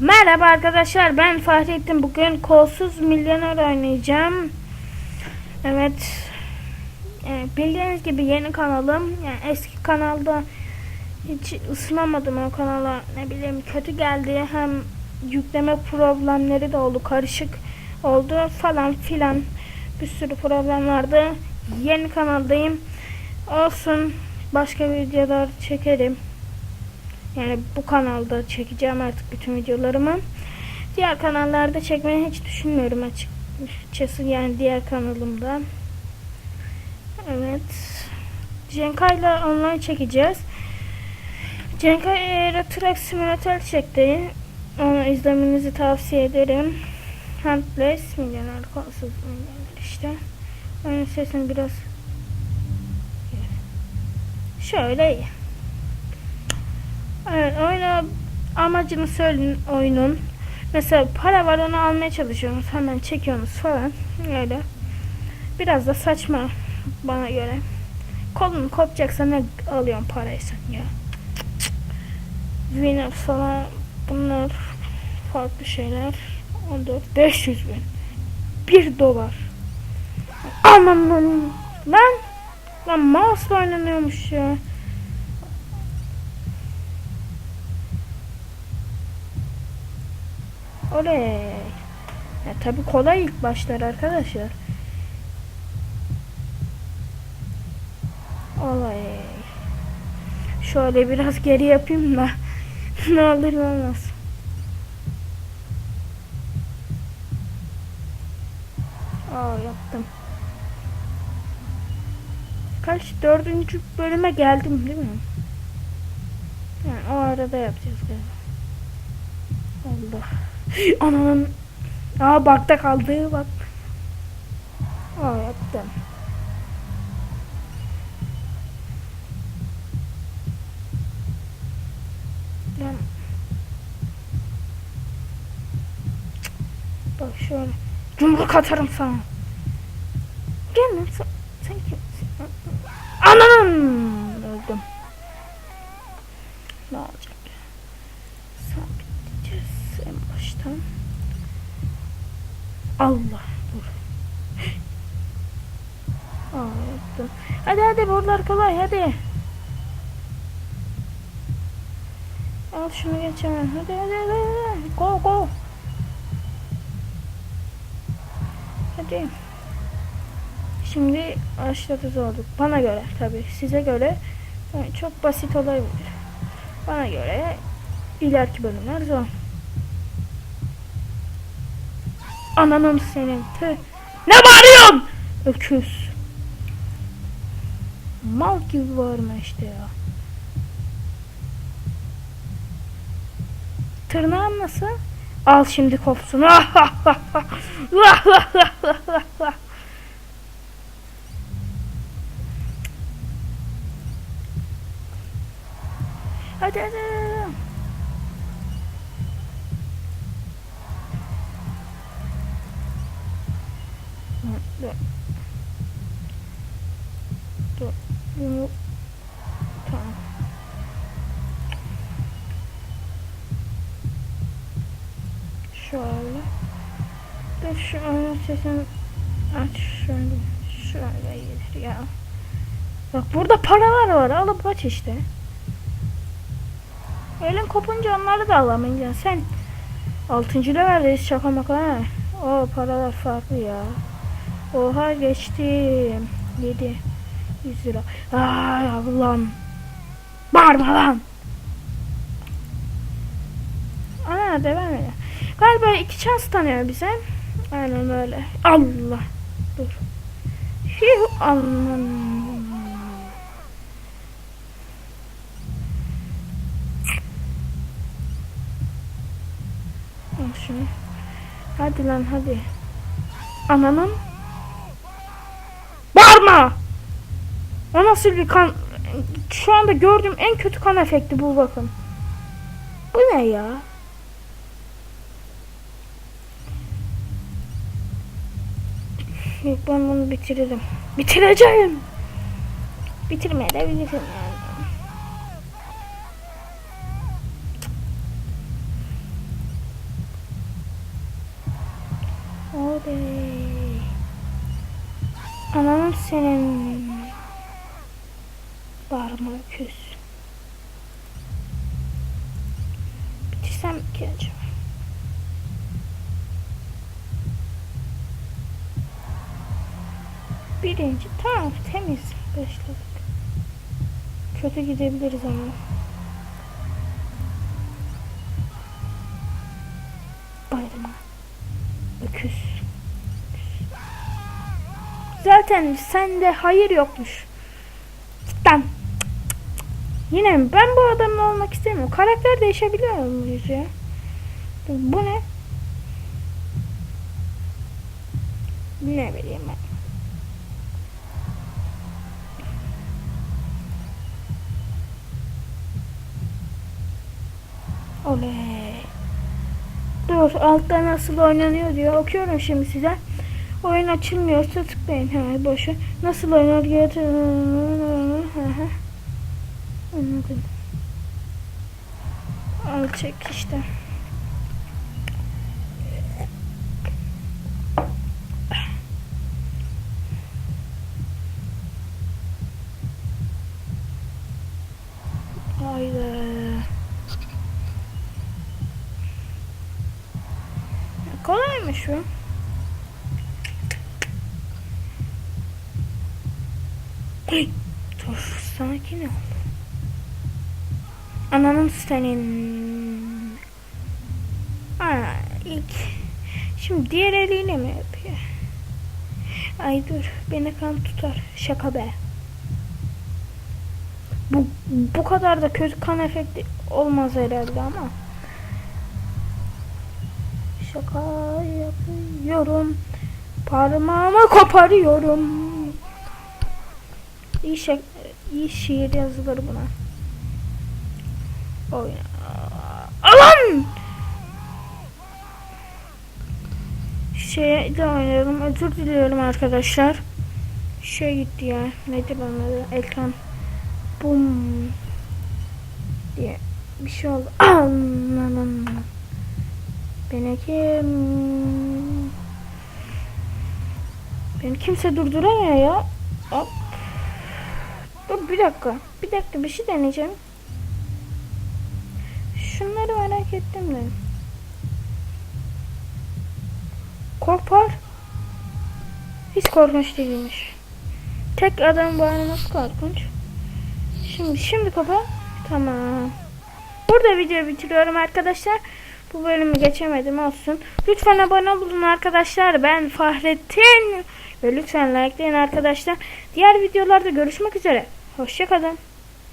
Merhaba arkadaşlar ben Fahrettin bugün kolsuz milyoner oynayacağım. Evet. Yani bildiğiniz gibi yeni kanalım. Yani eski kanalda hiç ısınamadım o kanala. Ne bileyim kötü geldi. Hem yükleme problemleri de oldu. Karışık oldu falan filan. Bir sürü problem vardı. Yeni kanaldayım. Olsun. Başka videolar çekerim. Yani bu kanalda çekeceğim artık bütün videolarımı. Diğer kanallarda çekmeyi hiç düşünmüyorum açıkçası yani diğer kanalımda. Evet. Cenka'yla online çekeceğiz. Cenka Euro Truck Simulator çekti. Onu izlemenizi tavsiye ederim. Handless milyoner kolsuz milyoner işte. Onun sesini biraz şöyle iyi. Evet, oyunu amacını söyleyin oyunun. Mesela para var onu almaya çalışıyorsunuz. Hemen çekiyorsunuz falan. Öyle. Biraz da saçma bana göre. Kolun kopacaksa ne alıyorsun parayı sen ya. Winner falan bunlar farklı şeyler. 14 500 bin. 1 dolar. Aman. Lan. Lan mouse oynanıyormuş ya. Oley. Ya tabii kolay ilk başlar arkadaşlar. Oley. Şöyle biraz geri yapayım da ne olur ne olmaz. Aa yaptım. Kaç dördüncü bölüme geldim değil mi? Yani o arada yapacağız galiba. Allah. Ananın Aa bakta kaldı bak. Aa yaptım. Lan. Bak şöyle. Yumruk atarım sana. Gel lan sen, sen kimsin? Ananın öldüm. Baştan. Allah dur. Aa yaptım. Hadi hadi buralar kolay hadi. Al şunu geç hemen. Hadi hadi hadi. Go go. Hadi. Şimdi başladı zorluk. Bana göre tabi. Size göre çok basit olabilir. Bana göre ileriki bölümler zor. Ananın senin. Tüh. Ne bağırıyorsun? Öküz. Mal gibi bağırma işte ya. Tırnağın nasıl? Al şimdi kopsun. hadi hadi. Dur. Bunu tamam. Şöyle. Dur şu oyun aç şöyle. Şöyle gelir ya. Bak burada paralar var. Alıp aç işte. Elin kopunca onları da alamayacaksın. Sen 6. leveldeyiz şaka maka. O paralar farklı ya. Oha geçtim. 7 100 lira. Ay Allah'ım. Bağırma lan. Ana devam edelim. Galiba iki şans tanıyor bize. Aynen öyle. Allah. Dur. Hiu Allah'ım. Al şunu. Hadi lan hadi. Ananın. Yapma. O nasıl bir kan? Şu anda gördüğüm en kötü kan efekti bu bakın. Bu ne ya? Yok ben bunu bitiririm. Bitireceğim. Bitirmeye de bilirim yani. All. Senin. Bağırma öküz. Bitirsem ki acaba? Birinci. Tamam temiz. Başladık. Kötü gidebiliriz ama. Bayılma. Öküz. Zaten sende hayır yokmuş. Cidden. Yine mi? Ben bu adamla olmak istemiyorum. Karakter değişebiliyor muyuz ya? Bu ne? Ne bileyim ben. Oley. Dur altta nasıl oynanıyor diyor. Okuyorum şimdi size. Oyun açılmıyorsa tıklayın. Ha, boşu. Nasıl oynar? Hı. Anladım. Al çek işte. Haydi. Kolaymış bu. Dur sakin ol. Ananın senin. Aa, ilk. Şimdi diğer eliyle mi yapıyor? Ay dur beni kan tutar. Şaka be. Bu, bu kadar da kötü kan efekti olmaz herhalde ama. Şaka yapıyorum. Parmağımı koparıyorum. İyi, şak iyi şiir yazılır buna. Oyna. Alan! Şey de oynayalım. Özür diliyorum arkadaşlar. Şey gitti ya. Nedir onun adı? Ekran. Bum. Diye bir şey oldu. Anladım. Beni kim? Beni kimse durduramıyor ya. Hop. Bir dakika. Bir dakika bir şey deneyeceğim. Şunları merak ettim de. Kopar. Hiç korkunç değilmiş. Tek adam bağırması korkunç. Şimdi şimdi kapa. Tamam. Burada videoyu bitiriyorum arkadaşlar. Bu bölümü geçemedim olsun. Lütfen abone olun arkadaşlar. Ben Fahrettin. Ve lütfen likelayın arkadaşlar. Diğer videolarda görüşmek üzere. Hoşçakalın.